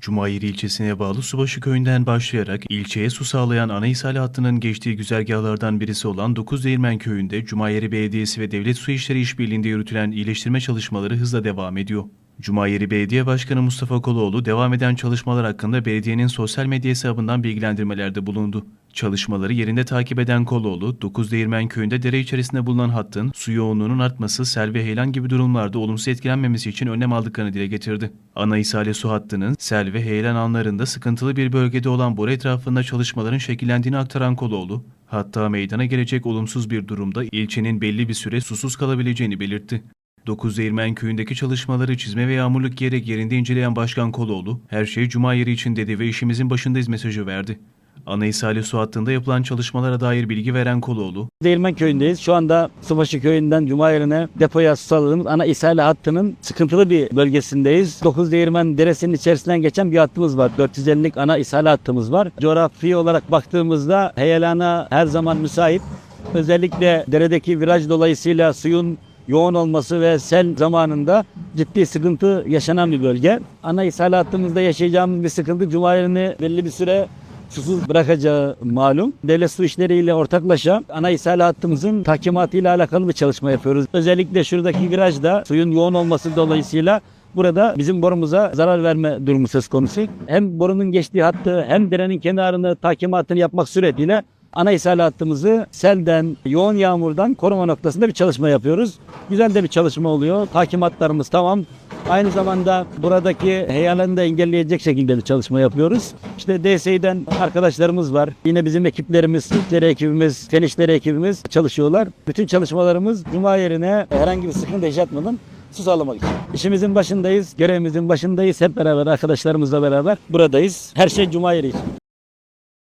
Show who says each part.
Speaker 1: Cumayeri ilçesine bağlı Subaşı köyünden başlayarak ilçeye su sağlayan ana ishal hattının geçtiği güzergahlardan birisi olan Dokuzdeğirmen köyünde Cumayeri Belediyesi ve Devlet Su İşleri İşbirliği'nde yürütülen iyileştirme çalışmaları hızla devam ediyor. Cumayeri Belediye Başkanı Mustafa Koloğlu devam eden çalışmalar hakkında belediyenin sosyal medya hesabından bilgilendirmelerde bulundu. Çalışmaları yerinde takip eden Koloğlu, Dokuzdeğirmen köyünde dere içerisinde bulunan hattın su yoğunluğunun artması, sel ve heyelan gibi durumlarda olumsuz etkilenmemesi için önlem aldıklarını dile getirdi. Ana ishale su hattının sel ve heyelan anlarında sıkıntılı bir bölgede olan boru etrafında çalışmaların şekillendiğini aktaran Koloğlu, hatta meydana gelecek olumsuz bir durumda ilçenin belli bir süre susuz kalabileceğini belirtti. Dokuzdeğirmen köyündeki çalışmaları çizme ve yağmurluk giyerek yerinde inceleyen Başkan Koloğlu, her şey cuma yeri için dedi ve işimizin başındayız mesajı verdi. Ana ishale su hattında yapılan çalışmalara dair bilgi veren Koloğlu,
Speaker 2: Değirmen köyündeyiz. Şu anda Subaşı köyünden Cuma yerine depoya su sağladığımız ana ishale hattının sıkıntılı bir bölgesindeyiz. 9 Değirmen deresinin içerisinden geçen bir hattımız var. 450'lik ana ishale hattımız var. Coğrafi olarak baktığımızda heyelana her zaman müsait. Özellikle deredeki viraj dolayısıyla suyun yoğun olması ve sel zamanında ciddi sıkıntı yaşanan bir bölge. Ana ishale hattımızda yaşayacağımız bir sıkıntı Cuma belli bir süre susuz bırakacağı malum. Devlet su işleriyle ortaklaşa ana ishal hattımızın tahkimatıyla alakalı bir çalışma yapıyoruz. Özellikle şuradaki virajda suyun yoğun olması dolayısıyla burada bizim borumuza zarar verme durumu söz konusu. Hem borunun geçtiği hattı hem derenin kenarını tahkimatını yapmak suretiyle ana ishal hattımızı selden, yoğun yağmurdan koruma noktasında bir çalışma yapıyoruz. Güzel de bir çalışma oluyor. Tahkimatlarımız tamam. Aynı zamanda buradaki heyelanı da engelleyecek şekilde bir çalışma yapıyoruz. İşte DSİ'den arkadaşlarımız var. Yine bizim ekiplerimiz, Sütleri ekibimiz, Fenişleri ekibimiz çalışıyorlar. Bütün çalışmalarımız Cuma yerine herhangi bir sıkıntı yaşatmadan su sağlamak için. İşimizin başındayız, görevimizin başındayız. Hep beraber arkadaşlarımızla beraber buradayız. Her şey Cuma yeri için.